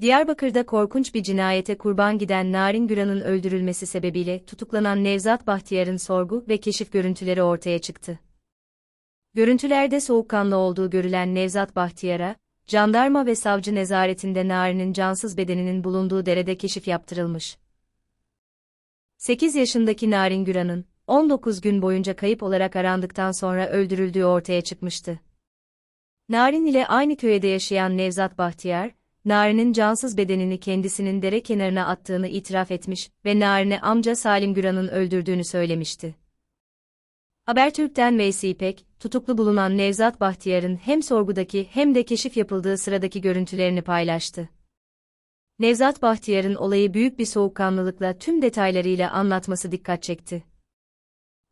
Diyarbakır'da korkunç bir cinayete kurban giden Narin Güran'ın öldürülmesi sebebiyle tutuklanan Nevzat Bahtiyar'ın sorgu ve keşif görüntüleri ortaya çıktı. Görüntülerde soğukkanlı olduğu görülen Nevzat Bahtiyar'a, jandarma ve savcı nezaretinde Narin'in cansız bedeninin bulunduğu derede keşif yaptırılmış. 8 yaşındaki Narin Güran'ın, 19 gün boyunca kayıp olarak arandıktan sonra öldürüldüğü ortaya çıkmıştı. Narin ile aynı köyde yaşayan Nevzat Bahtiyar, Narin'in cansız bedenini kendisinin dere kenarına attığını itiraf etmiş ve Narin'i amca Salim Güran'ın öldürdüğünü söylemişti. Habertürk'ten Veysi İpek, tutuklu bulunan Nevzat Bahtiyar'ın hem sorgudaki hem de keşif yapıldığı sıradaki görüntülerini paylaştı. Nevzat Bahtiyar'ın olayı büyük bir soğukkanlılıkla tüm detaylarıyla anlatması dikkat çekti.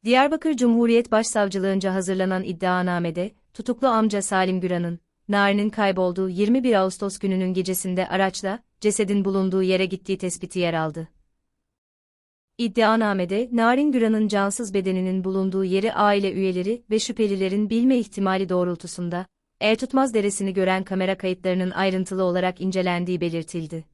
Diyarbakır Cumhuriyet Başsavcılığınca hazırlanan iddianamede, tutuklu amca Salim Güran'ın, Narin'in kaybolduğu 21 Ağustos gününün gecesinde araçla, cesedin bulunduğu yere gittiği tespiti yer aldı. İddianamede, Narin Güran'ın cansız bedeninin bulunduğu yeri aile üyeleri ve şüphelilerin bilme ihtimali doğrultusunda, Ertutmaz Deresi'ni gören kamera kayıtlarının ayrıntılı olarak incelendiği belirtildi.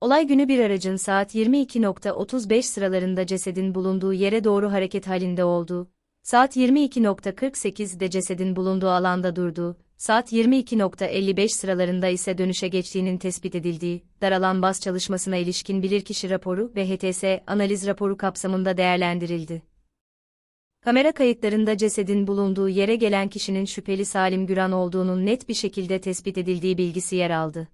Olay günü bir aracın saat 22.35 sıralarında cesedin bulunduğu yere doğru hareket halinde olduğu, saat 22.48'de cesedin bulunduğu alanda durduğu, saat 22.55 sıralarında ise dönüşe geçtiğinin tespit edildiği, daralan bas çalışmasına ilişkin bilirkişi raporu ve HTS analiz raporu kapsamında değerlendirildi. Kamera kayıtlarında cesedin bulunduğu yere gelen kişinin şüpheli Salim Güran olduğunun net bir şekilde tespit edildiği bilgisi yer aldı.